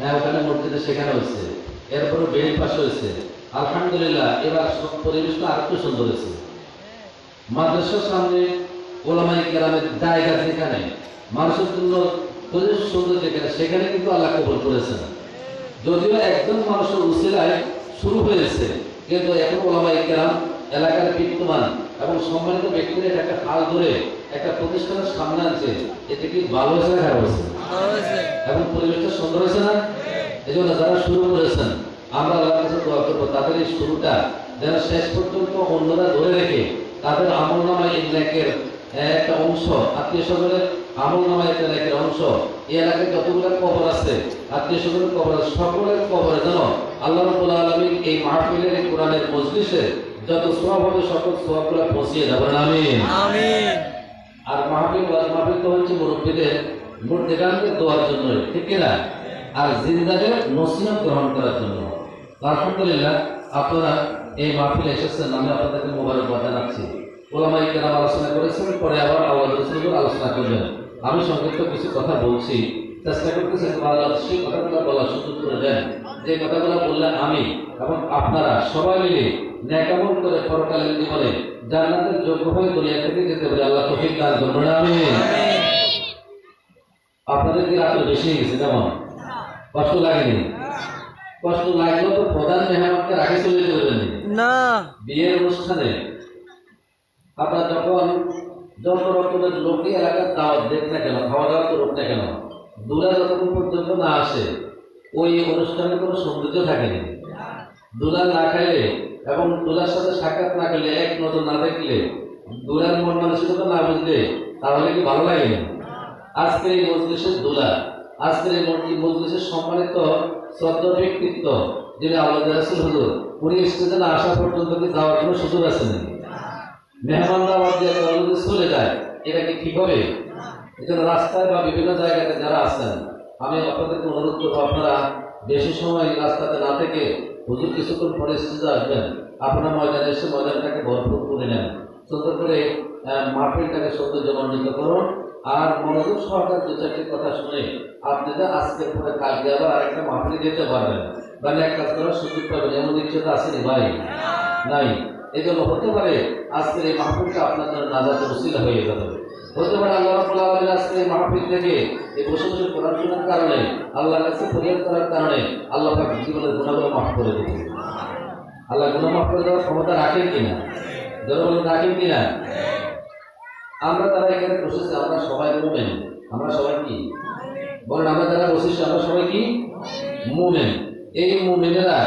হ্যাঁ ওখানে হয়েছে। এরপরে হয়েছে। আলহামদুলিল্লাহ, এবার পরিবেশটা আর একটু সুন্দর হয়েছে। মাদ্রাসার সামনে ওলামাই কেরামের জায়গা যেখানে মানুষের জন্য সুন্দর যেখানে সেখানে কিন্তু আল্লাহ কবল করেছেন। যদিও একজন মানুষের উসিলায় শুরু হয়েছে, কিন্তু এখন ওলামাই কেরাম এলাকার বিদ্যমান এবং সম্মানিত ব্যক্তিরা একটা হাল ধরে একটা প্রতিষ্ঠানের সামনে আছে এতে কি ভালো হয়েছে খারাপ হয়েছে। সুন্দর হয়েছে না? এই জন্য যারা শুরু করেছেন আমরা আল্লাহর কাছে দোয়া করব তাদের এই শুরুটা যেন শেষ পর্যন্ত অন্যরা ধরে রেখে তাদের আমল নামায় লেখের একটা অংশ আত্মীয় স্বজনের আমল নামায় একটা লেখের অংশ। এই এলাকায় যতগুলো কবর আছে আত্মীয় স্বজনের কবর আছে সকলের কবরে যেন আল্লাহ রবুল্লা আলমী এই মাহফিলের এই কোরআনের মজলিসে যত সোয়াব হবে সকল সোয়াবগুলো পৌঁছিয়ে যাবেন আমিন। আর মাহফিল মাহফিল তো হচ্ছে মুরব্বীদের মুর্দেগানকে দেওয়ার জন্য ঠিক কিনা? আর জিন্দাদের নসিহত গ্রহণ করার জন্য। আলহামদুলিল্লাহ আপনারা এই মাহফিলে এসেছেন, আমি আপনাদেরকে মোবারকবাদ জানাচ্ছি। ওলামাই কেরাম আলোচনা করেছেন, পরে আবার আওয়াজ আলোচনা করবেন। আমি সংক্ষিপ্ত কিছু কথা বলছি। চেষ্টা করতেছি সেই কথাগুলো বলার সুযোগ করে দেন। যে কথাগুলো বললে আমি এবং আপনারা সবাই মিলে ন্যাকামল করে পরকালীন জীবনে জান্নাতের যোগ্য হয়ে দুনিয়া থেকে যেতে পারে। আল্লাহ তৌফিক দান করবেন আমি আপনাদের কি রাত্রে বেশি হয়ে গেছে কেমন কষ্ট লাগেনি। কষ্ট লাগলেও তো প্রধান মেহমানকে রাখে চলে যেতে না। বিয়ের অনুষ্ঠানে আপনার যখন যত রকমের লোকই এলাকার দাওয়াত দেখ না কেন খাওয়া দাওয়া করুক না কেন দূরে যতক্ষণ পর্যন্ত না আসে ওই অনুষ্ঠানে কোনো সৌন্দর্য থাকেনি। দুলার না খাইলে এবং দুলার সাথে সাক্ষাৎ না করলে এক নজর না দেখলে দুলার মন মানসিকতা না বুঝলে তাহলে কি ভালো লাগে না আজকের এই মজলিসের দুলা আজকের এই মজলিসের সম্মানিত শ্রদ্ধ ব্যক্তিত্ব যিনি আল্লাহ রাসুল হুজুর, উনি স্টেজে আসা পর্যন্ত কি যাওয়ার কোনো সুযোগ আছে নাকি? মেহমানরা আবার চলে যায়, এটা কি ঠিক হবে? এজন্য রাস্তায় বা বিভিন্ন জায়গাতে যারা আছেন, আমি আপনাদেরকে অনুরোধ করব, আপনারা বেশি সময় রাস্তাতে না থেকে হুজুর কিছুক্ষণ পরে স্টেজে আসবেন। আপনারা ময়দানে এসে ময়দানটাকে ভরপুর করে নেন। সুন্দর করে মাহফিলটাকে সৌন্দর্যমণ্ডিত করুন। আর মনোযোগ সহকারে দু চারটি কথা শুনে আপনি যে আজকের পরে কালকে আবার আরেকটা মাহফিলে যেতে পারবেন। মানে এক কাজ করার সুযোগ পাবেন। এমন ইচ্ছাটা আসেনি ভাই। নাই। এই জন্য হতে পারে আজকের এই মাহফিলটা আপনার জন্য নাজাতে উসিলা হয়ে যাবে। হতে পারে আল্লাহ রাব্বুল আজকের এই মাহফিল থেকে এই বসে বসে কোরআন কারণে, আল্লাহর কাছে ফরিয়াদ করার কারণে আল্লাহ জীবনের গুণাগুলো মাফ করে দেবে আল্লাহ গুণা মাফ করে দেওয়ার ক্ষমতা রাখেন কিনা? বলেন রাখেন কিনা? আমরা তারা এখানে বসেছি, আমরা সবাই মুমেন। আমরা সবাই কি? বলেন, আমরা যারা বসেছি, আমরা সবাই কি? মুমেন। এই মুমেনেরা